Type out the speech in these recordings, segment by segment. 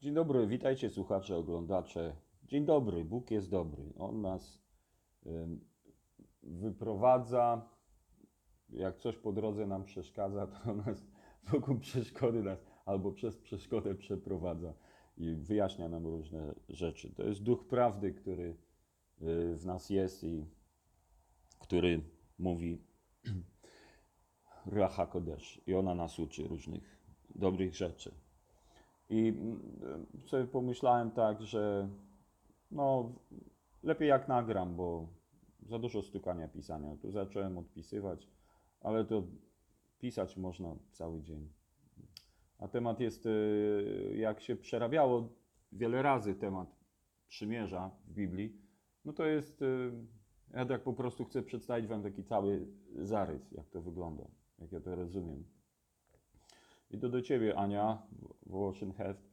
Dzień dobry, witajcie słuchacze, oglądacze. Dzień dobry, Bóg jest dobry. On nas wyprowadza. Jak coś po drodze nam przeszkadza, to nas wokół przeszkody nas albo przez przeszkodę przeprowadza i wyjaśnia nam różne rzeczy. To jest duch prawdy, który y, w nas jest i który mówi Racha Kodesz. I ona nas uczy różnych dobrych rzeczy. I mm, sobie pomyślałem tak, że no lepiej jak nagram, bo za dużo stukania pisania. Tu zacząłem odpisywać, ale to pisać można cały dzień. A temat jest, y, jak się przerabiało wiele razy temat przymierza w Biblii, no to jest, y, ja tak po prostu chcę przedstawić Wam taki cały zarys, jak to wygląda, jak ja to rozumiem. I to do Ciebie, Ania, Wołoszenheft,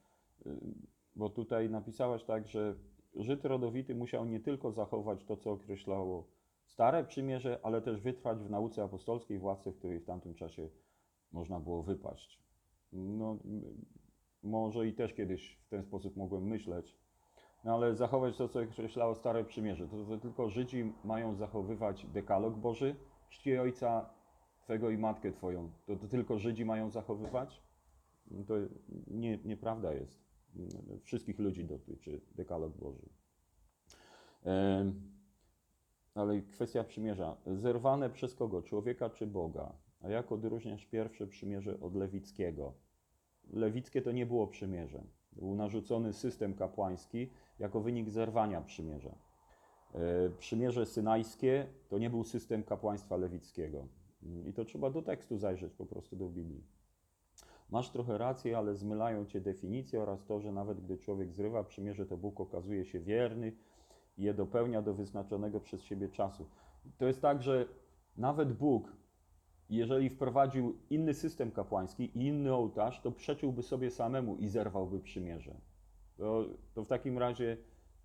bo tutaj napisałaś tak, że Żyd rodowity musiał nie tylko zachować to, co określało Stare Przymierze, ale też wytrwać w nauce apostolskiej, władcy, w której w tamtym czasie można było wypaść. No, może i też kiedyś w ten sposób mogłem myśleć, no ale zachować to, co określało Stare Przymierze. To, to tylko Żydzi mają zachowywać dekalog Boży, czci ojca Twego i matkę Twoją. To, to tylko Żydzi mają zachowywać? No To nie, nieprawda jest. Wszystkich ludzi dotyczy dekalog Boży. Ale kwestia przymierza. Zerwane przez kogo? Człowieka czy Boga? A jak odróżniasz pierwsze przymierze od lewickiego? Lewickie to nie było przymierze. Był narzucony system kapłański jako wynik zerwania przymierza. E, Przymierze synajskie to nie był system kapłaństwa lewickiego. I to trzeba do tekstu zajrzeć po prostu do Biblii. Masz trochę rację, ale zmylają cię definicje oraz to, że nawet gdy człowiek zrywa przymierze, to Bóg okazuje się wierny i je dopełnia do wyznaczonego przez siebie czasu. To jest tak, że nawet Bóg, jeżeli wprowadził inny system kapłański i inny ołtarz, to przeczyłby sobie samemu i zerwałby przymierze. To, to w takim razie,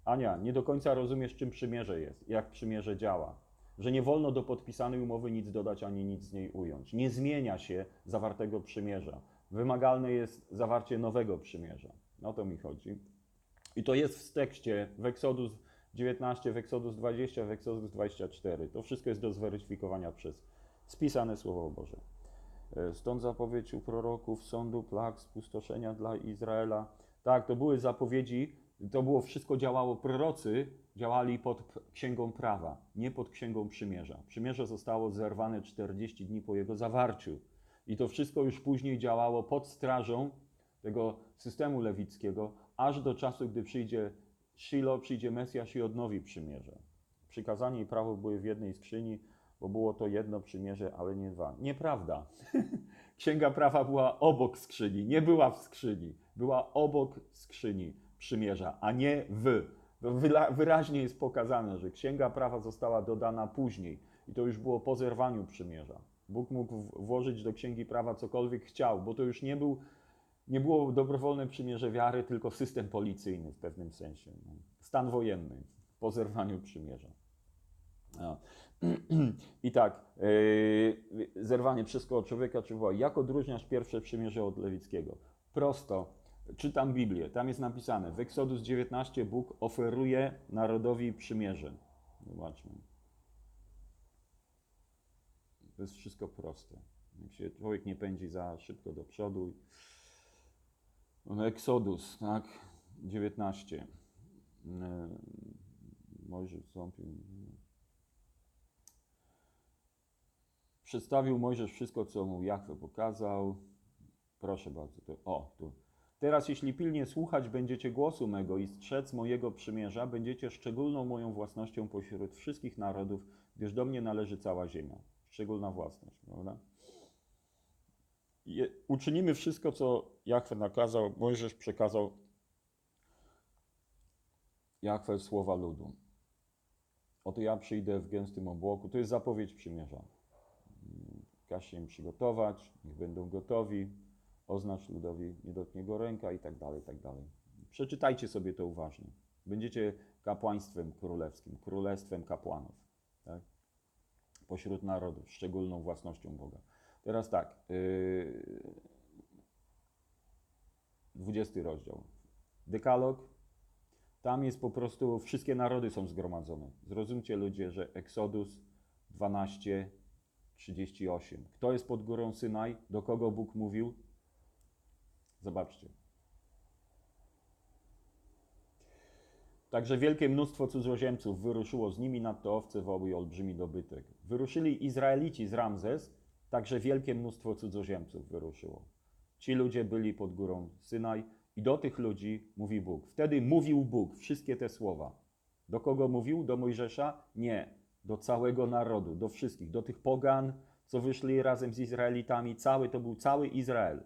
Ania, nie do końca rozumiesz, czym przymierze jest, jak przymierze działa. Że nie wolno do podpisanej umowy nic dodać ani nic z niej ująć. Nie zmienia się zawartego przymierza. Wymagalne jest zawarcie nowego przymierza. O to mi chodzi. I to jest w tekście w Exodus 19, w Exodus 20, w Exodus 24. To wszystko jest do zweryfikowania przez spisane Słowo Boże. E, Stąd zapowiedź u proroków sądu, plag, spustoszenia dla Izraela. Tak, to były zapowiedzi, to było wszystko działało. Prorocy działali pod księgą prawa, nie pod księgą przymierza. Przymierze zostało zerwane 40 dni po jego zawarciu. I to wszystko już później działało pod strażą tego systemu lewickiego, aż do czasu, gdy przyjdzie Shilo, przyjdzie Mesjasz i odnowi przymierze. Przykazanie i prawo były w jednej skrzyni, bo było to jedno przymierze, ale nie dwa. Nieprawda. Księga prawa była obok skrzyni, nie była w skrzyni. Była obok skrzyni przymierza, a nie w. Wyla- Wyraźnie jest pokazane, że księga prawa została dodana później i to już było po zerwaniu przymierza. Bóg mógł włożyć do księgi prawa cokolwiek chciał, bo to już nie, był, nie było dobrowolne przymierze wiary, tylko system policyjny w pewnym sensie. no. Stan wojenny po zerwaniu przymierza. No. I tak, yy, zerwanie przez koło człowieka czy woła. Jak odróżniasz pierwsze przymierze od lewickiego? Prosto, czytam Biblię, tam jest napisane, w Exodus 19 Bóg oferuje narodowi przymierze. Zobaczmy. To jest wszystko proste. Jak się człowiek nie pędzi za szybko do przodu. No, Exodus, tak, 19. Yy, Mojżesz wstąpił. Przedstawił Mojżesz wszystko, co mu Jachwę pokazał. Proszę bardzo. To, o, tu. Teraz, jeśli pilnie słuchać będziecie głosu mego i strzec mojego przymierza, będziecie szczególną moją własnością pośród wszystkich narodów, gdyż do mnie należy cała ziemia. Szczególna własność, prawda? Je, uczynimy wszystko, co Jachwę nakazał, Mojżesz przekazał Jachwę słowa ludu. Oto ja przyjdę w gęstym obłoku. To jest zapowiedź przymierza. Każ się im przygotować, niech będą gotowi, oznacz ludowi, nie dotknie go ręka i tak dalej, i tak dalej. Przeczytajcie sobie to uważnie. Będziecie kapłaństwem królewskim, królestwem kapłanów, tak? pośród narodów, szczególną własnością Boga. Teraz tak, yy, 20 rozdział. Dekalog, tam jest po prostu, wszystkie narody są zgromadzone. Zrozumcie ludzie, że Eksodus 12, 38. Kto jest pod górą Synaj? Do kogo Bóg mówił? Zobaczcie. Także wielkie mnóstwo cudzoziemców wyruszyło z nimi nadto owce, woły i olbrzymi dobytek. Wyruszyli Izraelici z Ramzes, także wielkie mnóstwo cudzoziemców wyruszyło. Ci ludzie byli pod górą Synaj i do tych ludzi mówi Bóg. Wtedy mówił Bóg wszystkie te słowa. Do kogo mówił? Do Mojżesza? Nie. Do całego narodu, do wszystkich, do tych pogan, co wyszli razem z Izraelitami. Cały to był cały Izrael.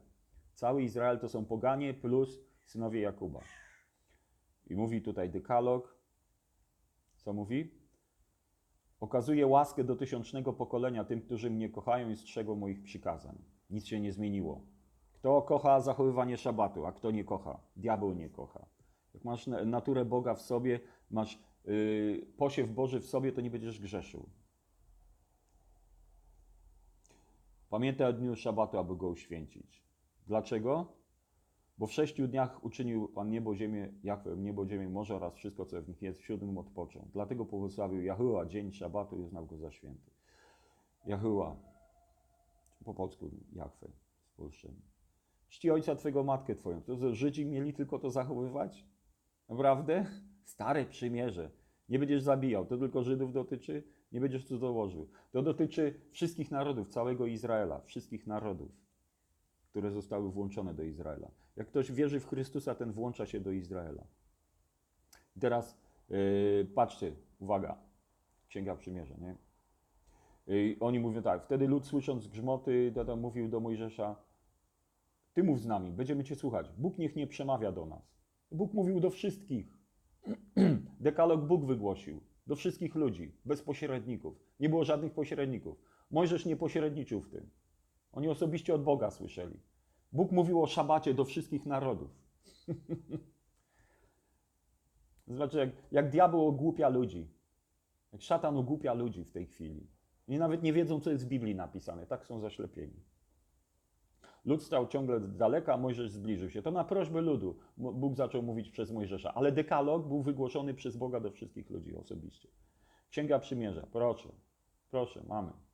Cały Izrael to są poganie plus synowie Jakuba. I mówi tutaj dekalog. Co mówi? Okazuje łaskę do tysiącznego pokolenia tym, którzy mnie kochają i strzegą moich przykazań. Nic się nie zmieniło. Kto kocha zachowywanie szabatu, a kto nie kocha? Diabeł nie kocha. Jak masz na- naturę Boga w sobie, masz yy, posiew Boży w sobie, to nie będziesz grzeszył. Pamiętaj o dniu szabatu, aby go uświęcić. Dlaczego? Bo w sześciu dniach uczynił Pan niebo, ziemię, Jachwę, niebo, ziemię, morze oraz wszystko, co w nich jest, w siódmym odpoczął. Dlatego pobłogosławił Jahua dzień szabatu i uznał go za święty. Jahua, po polsku Jachwę, spolszczenie. Czci ojca Twego, matkę Twoją. To, że Żydzi mieli tylko to zachowywać? Naprawdę? Stare przymierze. Nie będziesz zabijał. To tylko Żydów dotyczy? Nie będziesz cudzołożył. To dotyczy wszystkich narodów, całego Izraela, wszystkich narodów, które zostały włączone do Izraela. Jak ktoś wierzy w Chrystusa, ten włącza się do Izraela. I teraz yy, patrzcie, uwaga, Księga Przymierza, nie? Yy, oni mówią tak, wtedy lud słysząc grzmoty, tata mówił do Mojżesza, ty mów z nami, będziemy Cię słuchać. Bóg niech nie przemawia do nas. Bóg mówił do wszystkich. Dekalog Bóg wygłosił. Do wszystkich ludzi, bez pośredników. Nie było żadnych pośredników. Mojżesz nie pośredniczył w tym. Oni osobiście od Boga słyszeli. Bóg mówił o szabacie do wszystkich narodów. Znaczy, jak, jak diabeł ogłupia ludzi, jak szatan ogłupia ludzi w tej chwili. Oni nawet nie wiedzą, co jest w Biblii napisane. Tak są zaślepieni. Lud stał ciągle z daleka, Mojżesz zbliżył się. To na prośbę ludu Bóg zaczął mówić przez Mojżesza, ale dekalog był wygłoszony przez Boga do wszystkich ludzi osobiście. Księga Przymierza, proszę, proszę, mamy.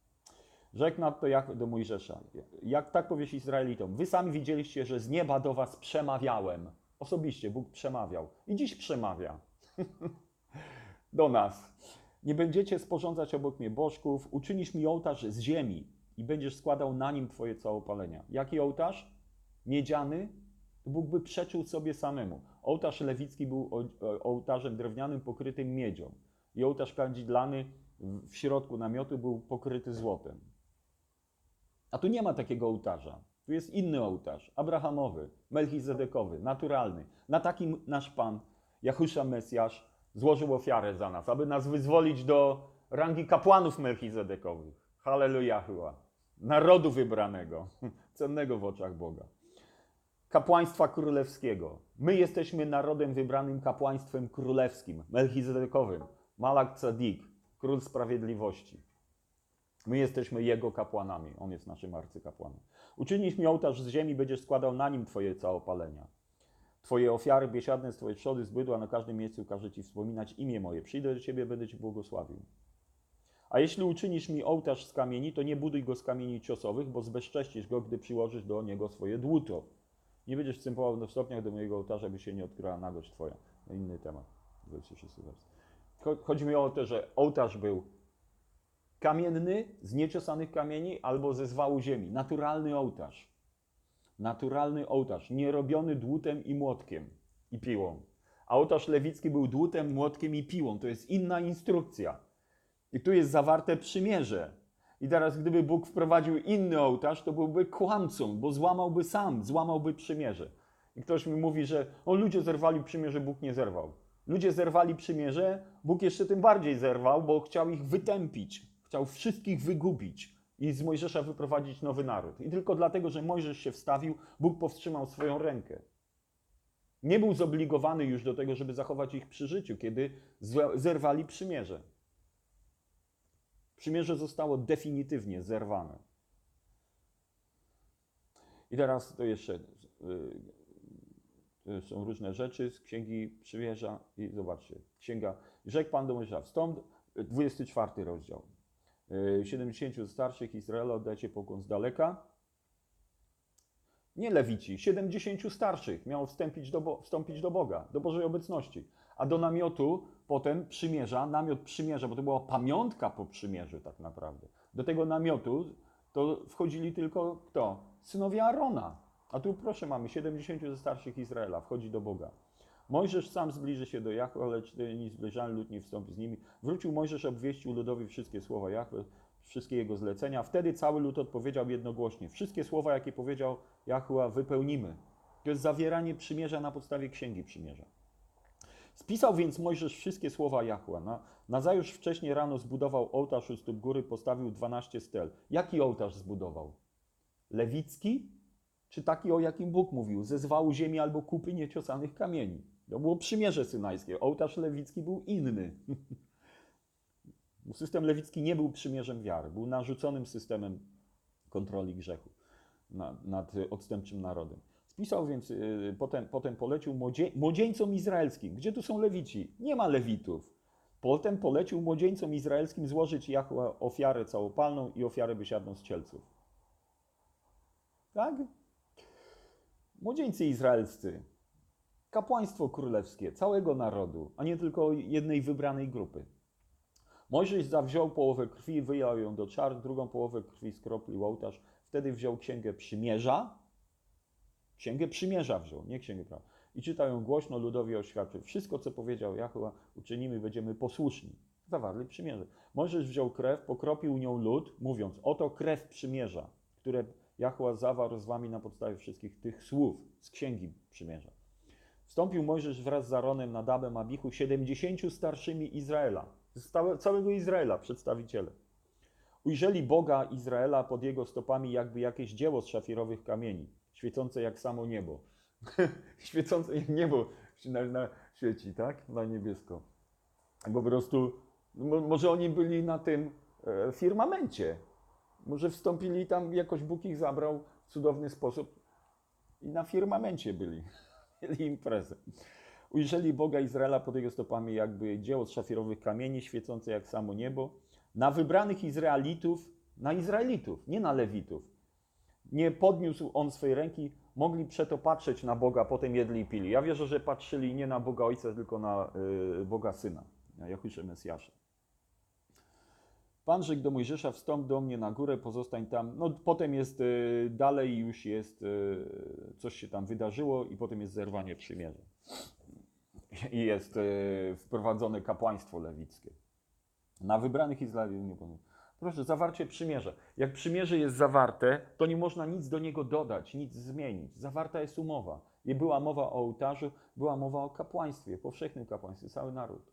Rzekł nadto Jachwę do Mojżesza, jak tak powiesz Izraelitom, wy sami widzieliście, że z nieba do was przemawiałem. Osobiście Bóg przemawiał i dziś przemawia do nas. Nie będziecie sporządzać obok mnie bożków, uczynisz mi ołtarz z ziemi i będziesz składał na nim twoje całopalenia. Jaki ołtarz? Miedziany? Bóg by przeczył sobie samemu. Ołtarz lewicki był ołtarzem drewnianym pokrytym miedzią i ołtarz kadzidlany w środku namiotu był pokryty złotem. A tu nie ma takiego ołtarza. Tu jest inny ołtarz, abrahamowy, melchizedekowy, naturalny. Na takim nasz Pan, Jahusza Mesjasz, złożył ofiarę za nas, aby nas wyzwolić do rangi kapłanów melchizedekowych. Halleluja, Narodu wybranego, cennego w oczach Boga. Kapłaństwa królewskiego. My jesteśmy narodem wybranym kapłaństwem królewskim, melchizedekowym. Malak Tzadik, król sprawiedliwości. My jesteśmy Jego kapłanami. On jest naszym arcykapłanem. Uczynisz mi ołtarz z ziemi, będziesz składał na nim Twoje całopalenia. Twoje ofiary biesiadne z Twojej trzody, z bydła, na każdym miejscu każe Ci wspominać imię moje. Przyjdę do Ciebie, będę Ci błogosławił. A jeśli uczynisz mi ołtarz z kamieni, to nie buduj go z kamieni ciosowych, bo zbezcześcisz go, gdy przyłożysz do niego swoje dłuto. Nie będziesz wstępował do stopniach do mojego ołtarza, by się nie odkryła nagość Twoja. No inny temat. 26 wers. Cho- Chodzi mi o to, że ołtarz był kamienny, z nieciosanych kamieni albo ze zwału ziemi. Naturalny ołtarz. Naturalny ołtarz, nie robiony dłutem i młotkiem i piłą. A ołtarz lewicki był dłutem, młotkiem i piłą. To jest inna instrukcja. I tu jest zawarte przymierze. I teraz, gdyby Bóg wprowadził inny ołtarz, to byłby kłamcą, bo złamałby sam, złamałby przymierze. I ktoś mi mówi, że o, ludzie zerwali przymierze, Bóg nie zerwał. Ludzie zerwali przymierze, Bóg jeszcze tym bardziej zerwał, bo chciał ich wytępić, chciał wszystkich wygubić i z Mojżesza wyprowadzić nowy naród. I tylko dlatego, że Mojżesz się wstawił, Bóg powstrzymał swoją rękę. Nie był zobligowany już do tego, żeby zachować ich przy życiu, kiedy zerwali przymierze. Przymierze zostało definitywnie zerwane. I teraz to jeszcze. y, y, są różne rzeczy z Księgi Przymierza i zobaczcie, Księga, rzekł Pan do Mojżesza, wstąp, y, 24 rozdział, 70 starszych Izraela oddajcie pokłon z daleka, nie Lewici, 70 starszych miało wstąpić do, wstąpić do Boga, do Bożej obecności. A do namiotu potem przymierza, namiot przymierza, bo to była pamiątka po przymierzu tak naprawdę. Do tego namiotu to wchodzili tylko kto? Synowie Arona. A tu proszę mamy, 70 ze starszych Izraela wchodzi do Boga. Mojżesz sam zbliży się do Jahwe, lecz tymi zbliżany lud nie wstąpi z nimi. Wrócił Mojżesz, obwieścił ludowi wszystkie słowa Jahwe, wszystkie jego zlecenia. Wtedy cały lud odpowiedział jednogłośnie. Wszystkie słowa, jakie powiedział Jahwe, wypełnimy. To jest zawieranie przymierza na podstawie Księgi Przymierza. Spisał więc Mojżesz wszystkie słowa Jahła. Na, nazajutrz wcześniej rano zbudował ołtarz u stóp góry, postawił 12 stel. Jaki ołtarz zbudował? Lewicki? Czy taki, o jakim Bóg mówił? Ze zwału ziemi albo kupy nieciosanych kamieni. To było przymierze synajskie. Ołtarz lewicki był inny. System lewicki nie był przymierzem wiary. Był narzuconym systemem kontroli grzechu nad, nad odstępczym narodem. Spisał więc, y, potem, potem polecił młodzie, młodzieńcom izraelskim. Gdzie tu są lewici? Nie ma lewitów. Potem polecił młodzieńcom izraelskim złożyć Jahwe ofiarę całopalną i ofiarę wysiadną z cielców. Tak? Młodzieńcy izraelscy, kapłaństwo królewskie całego narodu, a nie tylko jednej wybranej grupy. Mojżesz zawziął połowę krwi, wyjął ją do czar, drugą połowę krwi skroplił ołtarz. Wtedy wziął księgę przymierza. Księgę przymierza wziął, nie księgę prawa. I czytał ją głośno, ludowi oświadczył. Wszystko, co powiedział Jahwe, uczynimy, będziemy posłuszni. Zawarli przymierze. Mojżesz wziął krew, pokropił nią lud, mówiąc: Oto krew przymierza, które Jahwe zawarł z wami na podstawie wszystkich tych słów z księgi przymierza. Wstąpił Mojżesz wraz z Aaronem, Nadabem, Abichu, 70 starszymi Izraela, całego Izraela, przedstawiciele. Ujrzeli Boga Izraela pod jego stopami, jakby jakieś dzieło z szafirowych kamieni, świecące jak samo niebo. świecące jak niebo na, na świeci, tak? Na niebiesko. Po prostu, mo, może oni byli na tym e, firmamencie. Może wstąpili tam, jakoś Bóg ich zabrał w cudowny sposób i na firmamencie byli. Mieli imprezę. Ujrzeli Boga Izraela pod jego stopami, jakby dzieło z szafirowych kamieni, świecące jak samo niebo. Na wybranych Izraelitów, na Izraelitów, nie na Lewitów. Nie podniósł on swej ręki, mogli przeto patrzeć na Boga, potem jedli i pili. Ja wierzę, że patrzyli nie na Boga Ojca, tylko na y, Boga Syna, na Jachusze Mesjasza. Pan rzekł do Mojżesza, wstąp do mnie na górę, pozostań tam. No potem jest y, dalej, już jest, y, coś się tam wydarzyło i potem jest zerwanie przymierza. I jest y, wprowadzone kapłaństwo lewickie. Na wybranych Izraelitów nie powiem. Proszę, zawarcie przymierza. Jak przymierze jest zawarte, to nie można nic do niego dodać, nic zmienić. Zawarta jest umowa. I była mowa o ołtarzu, była mowa o kapłaństwie, powszechnym kapłaństwie, cały naród.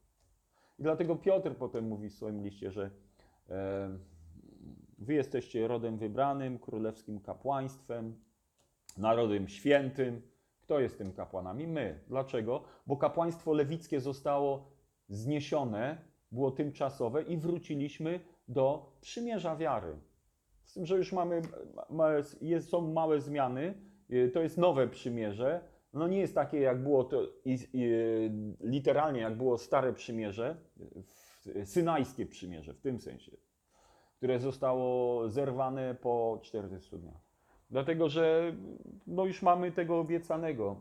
I dlatego Piotr potem mówi w swoim liście, że wy jesteście rodem wybranym, królewskim kapłaństwem, narodem świętym. Kto jest tym kapłanami? My. Dlaczego? Bo kapłaństwo lewickie zostało zniesione, było tymczasowe i wróciliśmy do przymierza wiary. Z tym, że już mamy, ma, jest, są małe zmiany, y, to jest nowe przymierze. No nie jest takie, jak było to literalnie, jak było stare przymierze, w- synajskie przymierze w tym sensie, które zostało zerwane po 40 dniach. Dlatego, że no już mamy tego obiecanego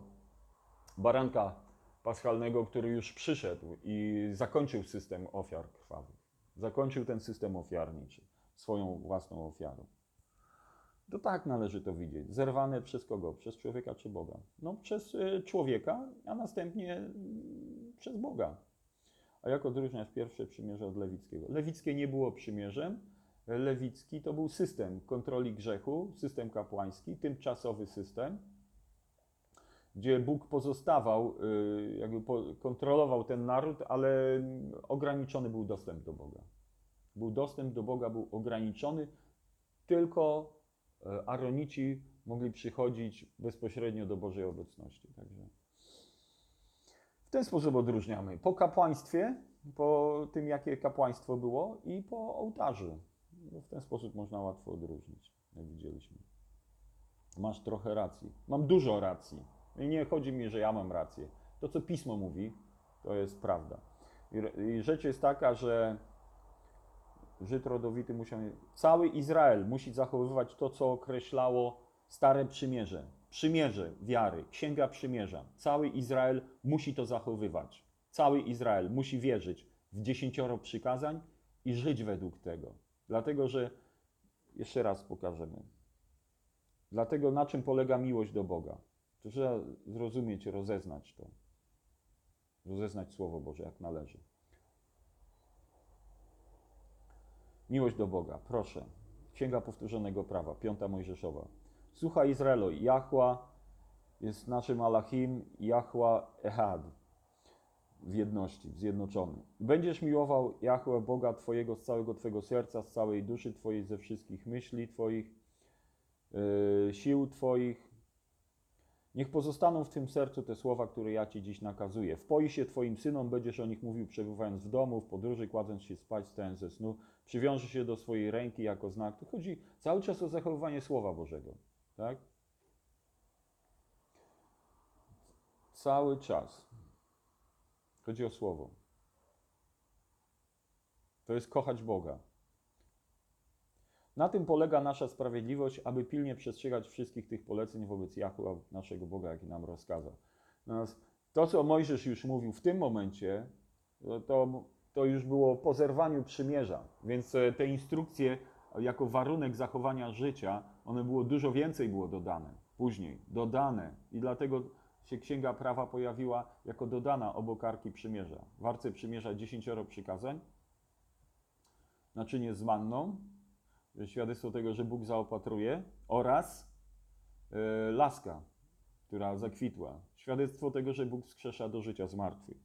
baranka paschalnego, który już przyszedł i zakończył system ofiar krwawych. Zakończył ten system ofiarniczy swoją własną ofiarą. To tak należy to widzieć. Zerwane przez kogo? Przez człowieka czy Boga? No przez y, człowieka, a następnie y, przez Boga. A jak odróżniać pierwsze przymierze od lewickiego? Lewickie nie było przymierzem. Lewicki to był system kontroli grzechu, system kapłański, tymczasowy system, gdzie Bóg pozostawał, y, jakby kontrolował ten naród, ale ograniczony był dostęp do Boga. Był dostęp do Boga, był ograniczony, tylko e, Aronici mogli przychodzić bezpośrednio do Bożej obecności. Także w ten sposób odróżniamy. Po kapłaństwie, po tym, jakie kapłaństwo było, i po ołtarzu. No, W ten sposób można łatwo odróżnić, jak widzieliśmy. Masz trochę racji. Mam dużo racji. I nie chodzi mi, że ja mam rację. To, co Pismo mówi, to jest prawda. I, rzecz jest taka, że Żyd rodowity musiał. Cały Izrael musi zachowywać to, co określało Stare Przymierze. Przymierze wiary, Księga Przymierza. Cały Izrael musi to zachowywać. Cały Izrael musi wierzyć w dziesięcioro przykazań i żyć według tego. Dlatego, że jeszcze raz pokażemy. Dlatego na czym polega miłość do Boga? To trzeba zrozumieć, rozeznać to. Rozeznać Słowo Boże jak należy. Miłość do Boga, proszę. Księga Powtórzonego Prawa, piąta Mojżeszowa. Słuchaj Izraelu, Jahła jest naszym Alachim, Jahła Ehad w jedności, w zjednoczony. Będziesz miłował Jahłę Boga Twojego z całego Twojego serca, z całej duszy Twojej, ze wszystkich myśli Twoich, yy, sił Twoich. Niech pozostaną w tym sercu te słowa, które ja Ci dziś nakazuję. Wpoi się Twoim synom, będziesz o nich mówił przebywając w domu, w podróży, kładąc się spać, stając ze snu. Przywiąże się do swojej ręki jako znak. Tu chodzi cały czas o zachowywanie Słowa Bożego. Tak? Cały czas. Chodzi o Słowo. To jest kochać Boga. Na tym polega nasza sprawiedliwość, aby pilnie przestrzegać wszystkich tych poleceń wobec Jahua, naszego Boga, jaki nam rozkazał. Natomiast to, co Mojżesz już mówił w tym momencie, to, to, to już było po zerwaniu przymierza. Więc e, te instrukcje jako warunek zachowania życia, one było dużo więcej było dodane później, dodane. I dlatego się Księga Prawa pojawiła jako dodana obok Arki Przymierza. W Arce Przymierza dziesięcioro przykazań, naczynie z manną, świadectwo tego, że Bóg zaopatruje, oraz e, laska, która zakwitła. Świadectwo tego, że Bóg wskrzesza do życia z martwych.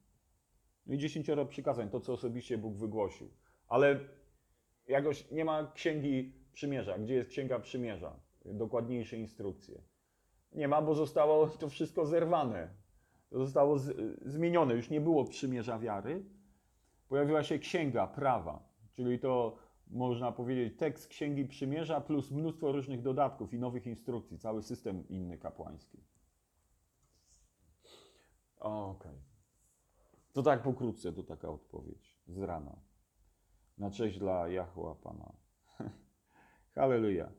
No i dziesięcioro przykazań, to co osobiście Bóg wygłosił. Ale jakoś nie ma księgi przymierza. Gdzie jest księga przymierza? Dokładniejsze instrukcje. Nie ma, bo zostało to wszystko zerwane. Zostało z, zmienione. Już nie było przymierza wiary. Pojawiła się księga prawa, czyli to można powiedzieć tekst księgi przymierza plus mnóstwo różnych dodatków i nowych instrukcji, cały system inny kapłański. Okej. To tak pokrótce, to taka odpowiedź z rana. Na cześć dla Jahła Pana. Halleluja.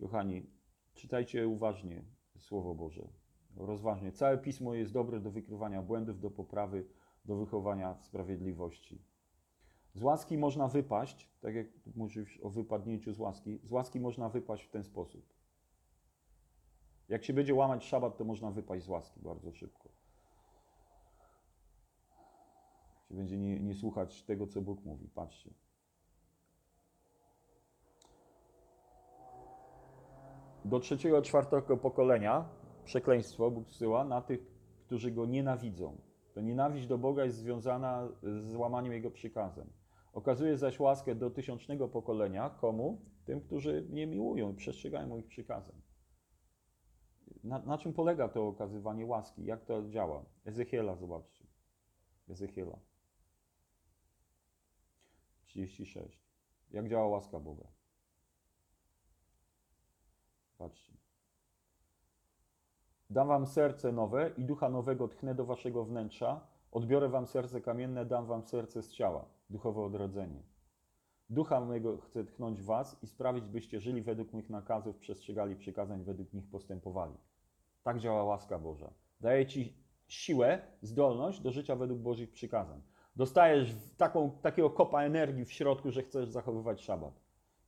Kochani, czytajcie uważnie Słowo Boże. Rozważnie. Całe Pismo jest dobre do wykrywania błędów, do poprawy, do wychowania sprawiedliwości. Z łaski można wypaść, tak jak mówisz o wypadnięciu z łaski, z łaski można wypaść w ten sposób. Jak się będzie łamać szabat, to można wypaść z łaski bardzo szybko. Jak się będzie nie, nie słuchać tego, co Bóg mówi. Patrzcie. Do trzeciego, czwartego pokolenia przekleństwo Bóg zsyła na tych, którzy Go nienawidzą. To nienawiść do Boga jest związana z łamaniem Jego przykazem. Okazuje zaś łaskę do tysiącznego pokolenia. Komu? Tym, którzy mnie miłują i przestrzegają moich przykazań. Na, na czym polega to okazywanie łaski? Jak to działa? Ezechiela, zobaczcie. Ezechiela. 36. Jak działa łaska Boga? Patrzcie. Dam wam serce nowe i ducha nowego tchnę do waszego wnętrza. Odbiorę wam serce kamienne, dam wam serce z ciała, duchowe odrodzenie. Ducha mego chcę tchnąć was i sprawić, byście żyli według moich nakazów, przestrzegali przykazań, według nich postępowali. Tak działa łaska Boża. Daje ci siłę, zdolność do życia według Bożych przykazań. Dostajesz taką, takiego kopa energii w środku, że chcesz zachowywać szabat.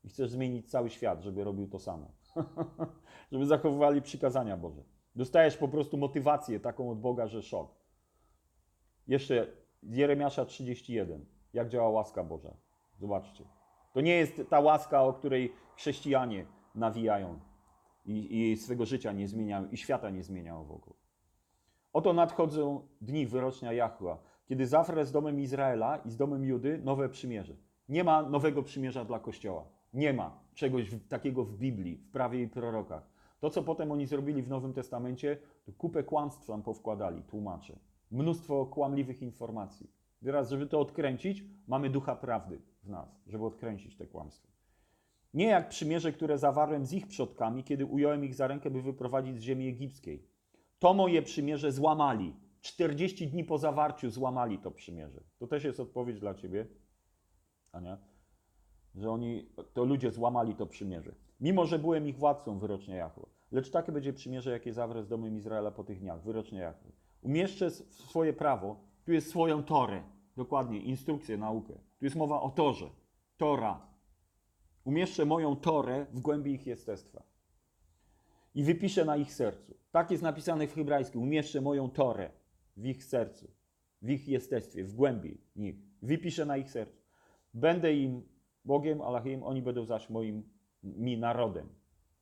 I chcesz zmienić cały świat, żeby robił to samo. żeby zachowywali przykazania Boże. Dostajesz po prostu motywację taką od Boga, że szok. Jeszcze Jeremiasza 31. Jak działa łaska Boża? Zobaczcie. To nie jest ta łaska, o której chrześcijanie nawijają i, i swego życia nie zmieniają i świata nie zmieniają wokół. Oto nadchodzą dni wyrocznia Jahła, kiedy zawrę z domem Izraela i z domem Judy nowe przymierze. Nie ma nowego przymierza dla Kościoła. Nie ma czegoś takiego w Biblii, w prawie i prorokach. To, co potem oni zrobili w Nowym Testamencie, to kupę kłamstw tam powkładali, tłumacze. Mnóstwo kłamliwych informacji. Teraz, żeby to odkręcić, mamy ducha prawdy w nas, żeby odkręcić te kłamstwa. Nie jak przymierze, które zawarłem z ich przodkami, kiedy ująłem ich za rękę, by wyprowadzić z ziemi egipskiej. To moje przymierze złamali. 40 dni po zawarciu złamali to przymierze. To też jest odpowiedź dla ciebie, Ania, że oni, to ludzie złamali to przymierze. Mimo, że byłem ich władcą, wyrocznie Jahwe. Lecz takie będzie przymierze, jakie zawrę z domem Izraela po tych dniach, wyrocznie Jahwe. Umieszczę swoje prawo, tu jest swoją Torę, dokładnie, instrukcję, naukę. Tu jest mowa o Torze, Tora. Umieszczę moją Torę w głębi ich jestestwa i wypiszę na ich sercu. Tak jest napisane w hebrajskim. Umieszczę moją Torę w ich sercu, w ich jestestwie, w głębi nich. Wypiszę na ich sercu. Będę im Bogiem, Allahim, oni będą zaś moim mi narodem.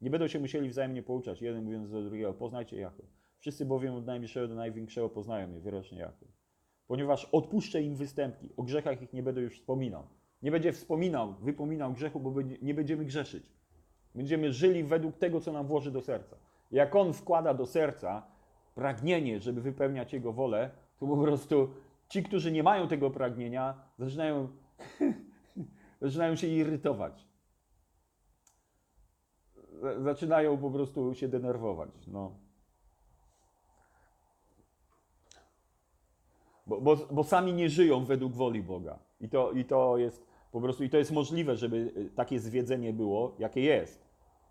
Nie będą się musieli wzajemnie pouczać, jeden mówiąc do drugiego, poznajcie Jahwe. Wszyscy bowiem od najmniejszego do największego poznają mnie, wyrocznie Jahwe. Ponieważ odpuszczę im występki, o grzechach ich nie będę już wspominał. Nie będzie wspominał, wypominał grzechu, bo nie będziemy grzeszyć. Będziemy żyli według tego, co nam włoży do serca. Jak On wkłada do serca pragnienie, żeby wypełniać Jego wolę, to po prostu ci, którzy nie mają tego pragnienia, zaczynają, zaczynają się irytować. Zaczynają po prostu się denerwować. No. Bo, bo, bo sami nie żyją według woli Boga. I to, I to jest po prostu, i to jest możliwe, żeby y, takie zwiedzenie było, jakie jest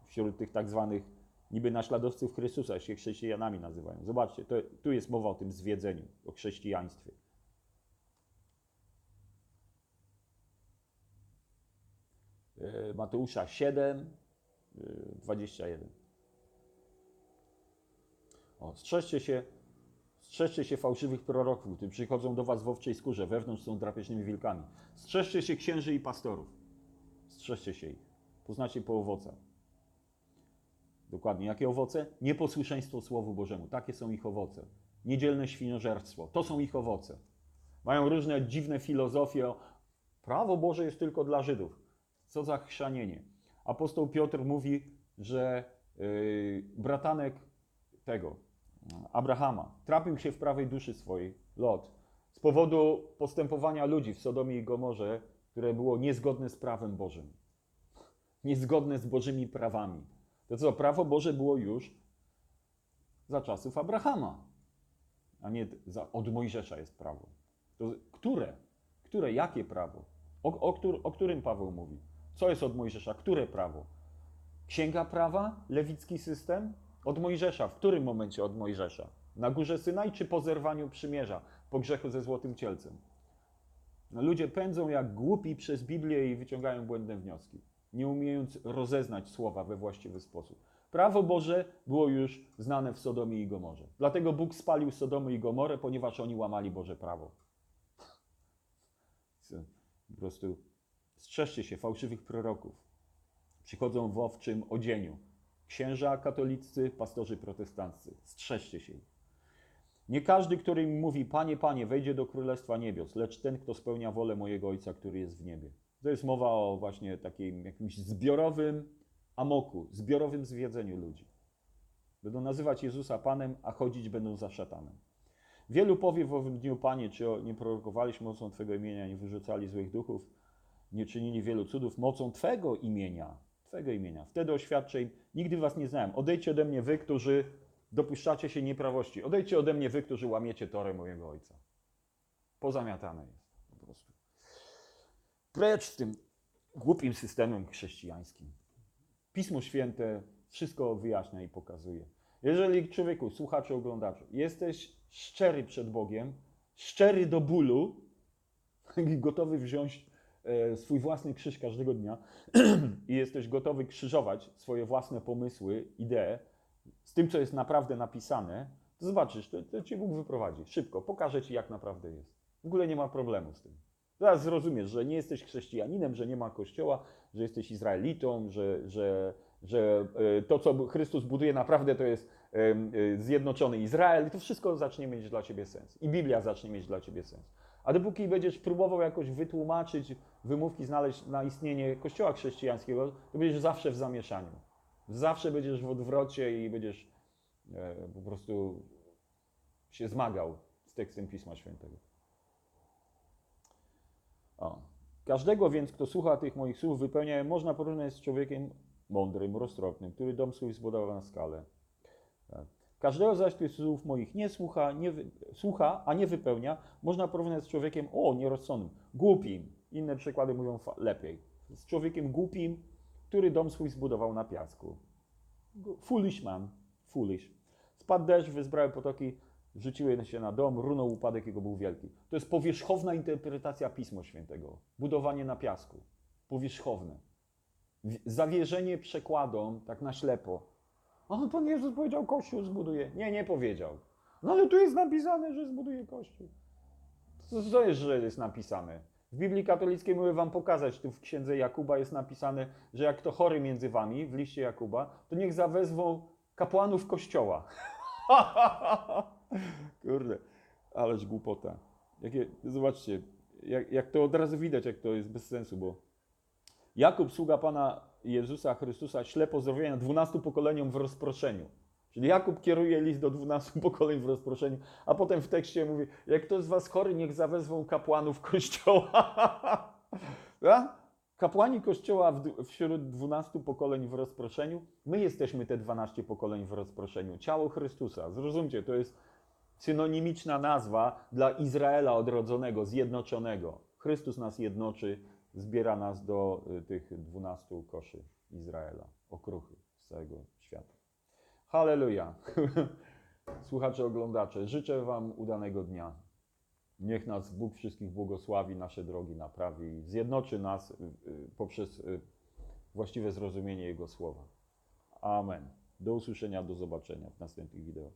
wśród tych tak zwanych niby naśladowców Chrystusa, się chrześcijanami nazywają. Zobaczcie, to, tu jest mowa o tym zwiedzeniu, o chrześcijaństwie. Mateusza 7, y, 21. O, strzeżcie się, strzeżcie się fałszywych proroków, którzy przychodzą do was w owczej skórze, wewnątrz są drapieżnymi wilkami. Strzeżcie się księży i pastorów. Strzeżcie się ich. Poznacie po owocach. Dokładnie. Jakie owoce? Nieposłuszeństwo Słowu Bożemu. Takie są ich owoce. Niedzielne świnożerstwo. To są ich owoce. Mają różne dziwne filozofie. Prawo Boże jest tylko dla Żydów. Co za chrzanienie. Apostoł Piotr mówi, że yy, bratanek tego, Abrahama, trapił się w prawej duszy swojej, Lot, z powodu postępowania ludzi w Sodomie i Gomorze, które było niezgodne z prawem Bożym. Niezgodne z Bożymi prawami. To co, prawo Boże było już za czasów Abrahama, a nie za, od Mojżesza jest prawo. To które? Które? Jakie prawo? O, o, o którym Paweł mówi? Co jest od Mojżesza? Które prawo? Księga prawa? Lewicki system? Od Mojżesza. W którym momencie od Mojżesza? Na górze Synaj czy po zerwaniu przymierza? Po grzechu ze złotym cielcem? No, ludzie pędzą jak głupi przez Biblię i wyciągają błędne wnioski, nie umiejąc rozeznać słowa we właściwy sposób. Prawo Boże było już znane w Sodomie i Gomorze. Dlatego Bóg spalił Sodomę i Gomorę, ponieważ oni łamali Boże prawo. Po prostu strzeżcie się fałszywych proroków. Przychodzą w owczym odzieniu. Księża katoliccy, pastorzy protestanccy. Strzeżcie się. Nie każdy, który mi mówi, Panie, Panie, wejdzie do Królestwa Niebios, lecz ten, kto spełnia wolę mojego Ojca, który jest w niebie. To jest mowa o właśnie takim jakimś zbiorowym amoku, zbiorowym zwiedzeniu ludzi. Będą nazywać Jezusa Panem, a chodzić będą za szatanem. Wielu powie w owym dniu, Panie, czy nie prorokowaliśmy mocą Twego imienia, nie wyrzucali złych duchów, nie czynili wielu cudów mocą Twego imienia, Twego imienia. Wtedy oświadczę im, nigdy Was nie znałem. Odejdźcie ode mnie Wy, którzy dopuszczacie się nieprawości. Odejdźcie ode mnie Wy, którzy łamiecie torę mojego Ojca. Pozamiatane jest po prostu. Precz z tym głupim systemem chrześcijańskim. Pismo Święte wszystko wyjaśnia i pokazuje. Jeżeli człowieku, słuchaczu, oglądaczu, jesteś szczery przed Bogiem, szczery do bólu gotowy wziąć swój własny krzyż każdego dnia i jesteś gotowy krzyżować swoje własne pomysły, idee z tym, co jest naprawdę napisane, to zobaczysz, to, to cię Bóg wyprowadzi. Szybko, pokaże ci, jak naprawdę jest. W ogóle nie ma problemu z tym. Teraz zrozumiesz, że nie jesteś chrześcijaninem, że nie ma kościoła, że jesteś Izraelitą, że, że, że e, to, co Chrystus buduje, naprawdę to jest e, zjednoczony Izrael. I to wszystko zacznie mieć dla ciebie sens. I Biblia zacznie mieć dla ciebie sens. A dopóki będziesz próbował jakoś wytłumaczyć, wymówki znaleźć na istnienie kościoła chrześcijańskiego, to będziesz zawsze w zamieszaniu. Zawsze będziesz w odwrocie i będziesz e, po prostu się zmagał z tekstem Pisma Świętego. O. Każdego więc, kto słucha tych moich słów, wypełnia można porównać z człowiekiem mądrym, roztropnym, który dom swój zbudował na skalę. Tak. Każdego zaś, który słów moich nie słucha, nie wy, słucha, a nie wypełnia, można porównać z człowiekiem, o, nierozsądnym, głupim. Inne przykłady mówią lepiej. Z człowiekiem głupim, który dom swój zbudował na piasku. Foolish man, foolish. Spadł deszcz, wyzbrały potoki, rzuciły się na dom, runął upadek, jego był wielki. To jest powierzchowna interpretacja Pisma Świętego. Budowanie na piasku. Powierzchowne. Zawierzenie przekładom, tak na ślepo. A Pan Jezus powiedział, Kościół zbuduje. Nie, nie powiedział. No ale tu jest napisane, że zbuduje Kościół. Co to jest, że jest napisane? W Biblii katolickiej mogę wam pokazać, tu w księdze Jakuba jest napisane, że jak to chory między wami, w liście Jakuba, to niech zawezwą kapłanów kościoła. Kurde, ależ głupota. Zobaczcie, jak, jak to od razu widać, jak to jest bez sensu, bo Jakub, sługa Pana Jezusa Chrystusa, śle pozdrowienia 12 pokoleniom w rozproszeniu. Czyli Jakub kieruje list do 12 pokoleń w rozproszeniu, a potem w tekście mówi, jak ktoś z was chory, niech zawezwą kapłanów kościoła. Ja? Kapłani kościoła wśród 12 pokoleń w rozproszeniu, my jesteśmy te 12 pokoleń w rozproszeniu. Ciało Chrystusa. Zrozumcie, to jest synonimiczna nazwa dla Izraela odrodzonego, zjednoczonego. Chrystus nas jednoczy, zbiera nas do y, tych 12 koszy Izraela, okruchy z całego świata. Halleluja. Słuchacze, oglądacze, życzę Wam udanego dnia. Niech nas Bóg wszystkich błogosławi, nasze drogi naprawi, zjednoczy nas y, y, poprzez właściwe zrozumienie Jego słowa. Amen. Do usłyszenia, do zobaczenia w następnych wideo.